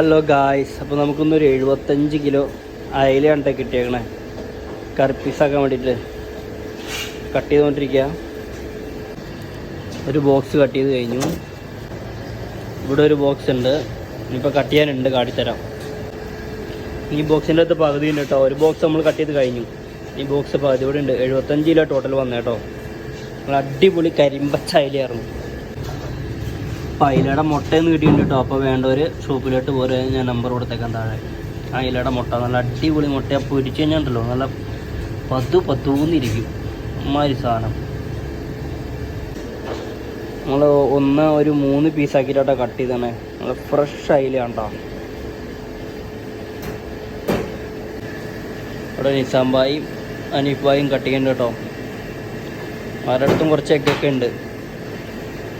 Hello guys അപ്പോൾ നമുക്കൊന്നൊരു എഴുപത്തഞ്ച് kilo അയലയാണ് കിട്ടിയേക്കണേ. കറി പീസാക്കാൻ വേണ്ടിയിട്ട് കട്ട് ചെയ്തുകൊണ്ടിരിക്കുക ഒരു ബോക്സ് കട്ട് ചെയ്ത് കഴിഞ്ഞു. ഇവിടെ ഒരു ബോക്സ് ഉണ്ട്. ഇനിയിപ്പോൾ കട്ട് ചെയ്യാനുണ്ട് കാട്ടിത്തരാം. ഈ ബോക്സിന്റെ അകത്ത് പകുതി ഉണ്ട് കേട്ടോ. ഒരു ബോക്സ് നമ്മൾ കട്ട് ചെയ്ത് കഴിഞ്ഞു. ഈ ബോക്സ് പകുതി ഇവിടെ ഉണ്ട്. എഴുപത്തഞ്ച് കിലോ ടോട്ടൽ വന്നേട്ടോ നമ്മൾ അടിപൊളി കരിമ്പച്ച അയിലായിരുന്നു അപ്പോൾ അയിലയുടെ മുട്ടയെന്ന് കിട്ടിയിട്ടുണ്ട് കേട്ടോ അപ്പോൾ വേണ്ടവർ ഷോപ്പിലോട്ട് പോരെ. ഞാൻ നമ്പർ കൊടുത്തേക്കാൻ താഴെ. അയിലയുടെ മുട്ട നല്ല അടിപൊളി മുട്ട പൊരിച്ച് കഴിഞ്ഞാണ്ടല്ലോ. നല്ല പത്തു പത്തൂന്നിരിക്കും അമ്മാതിരി സാധനം. നമ്മൾ ഒന്ന് ഒരു മൂന്ന് പീസാക്കിയിട്ടാ കട്ട് ചെയ്തേ നല്ല ഫ്രഷ് അയിലാണ് ഇവിടെ നിസാംബായും അനീഫായും കട്ട് ചെയ്യണ്ട കേട്ടോ ആരുടെ അടുത്തും കുറച്ച് എഗ്ഗൊക്കെ ഉണ്ട്.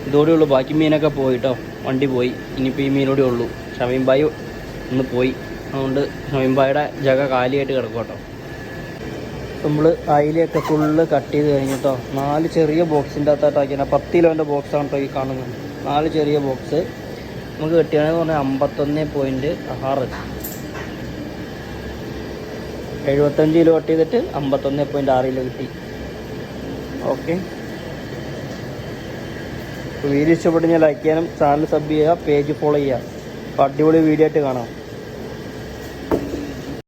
ഇതോടെ ഉള്ളൂ ബാക്കി മീനൊക്കെ പോയിട്ടോ. വണ്ടി പോയി. ഇനിയിപ്പോൾ ഈ മീനോടെ ഉള്ളൂ. ഷമീംബായി ഒന്ന് പോയി. അതുകൊണ്ട് ഷമീംബായുടെ ജഗ കാലിയായിട്ട് കിടക്കും കേട്ടോ നമ്മൾ അയിലയൊക്കെ ഫുള്ള് കട്ട് ചെയ്ത് കഴിഞ്ഞിട്ടോ. നാല് ചെറിയ ബോക്സിന്റെ അകത്തായിട്ടാക്കിയാണ് പത്ത് കിലോന്റെ ബോക്സാണ് കേട്ടോ ഈ കാണുന്നത്. നാല് ചെറിയ ബോക്സ് നമുക്ക് കിട്ടിയാണെന്ന് പറഞ്ഞാൽ അമ്പത്തൊന്ന് പോയിന്റ് ആറ്. എഴുപത്തഞ്ച് കിലോ കട്ട് ചെയ്തിട്ട് അമ്പത്തൊന്ന് പോയിന്റ് ആറ് കിലോ കിട്ടി. ഓക്കെ വീഡിയോ ഇഷ്ടപ്പെട്ടു ഞാൻ ലൈക്ക് ചെയ്യാനും ചാനൽ സബ് ചെയ്യുക പേജ് ഫോളോ ചെയ്യുക. അടിപൊളി വീഡിയോ ആയിട്ട് കാണാം.